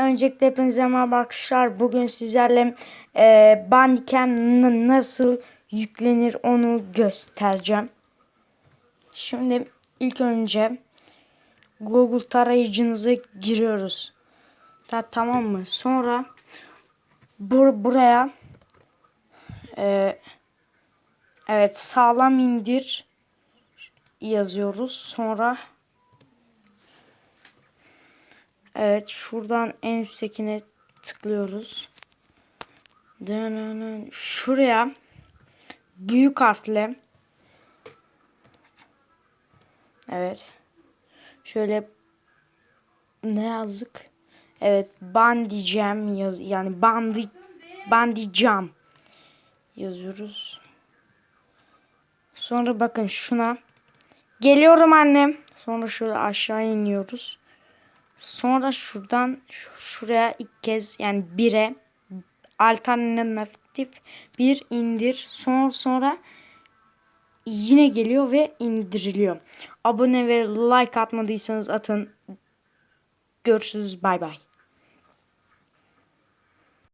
Öncelikle hepinize merhaba arkadaşlar. Bugün sizlerle e, Bandicam nasıl yüklenir onu göstereceğim. Şimdi ilk önce Google tarayıcınıza giriyoruz. Ta, tamam mı? Sonra bur buraya e, evet sağlam indir yazıyoruz. Sonra Evet şuradan en üsttekine tıklıyoruz. Şuraya büyük harfle Evet. Şöyle ne yazdık? Evet bandicam yaz yani bandi bandicam yazıyoruz. Sonra bakın şuna geliyorum annem. Sonra şöyle aşağı iniyoruz. Sonra şuradan şu- şuraya ilk kez yani 1'e alternatif bir indir. Sonra sonra yine geliyor ve indiriliyor. Abone ve like atmadıysanız atın. Görüşürüz. Bay bay.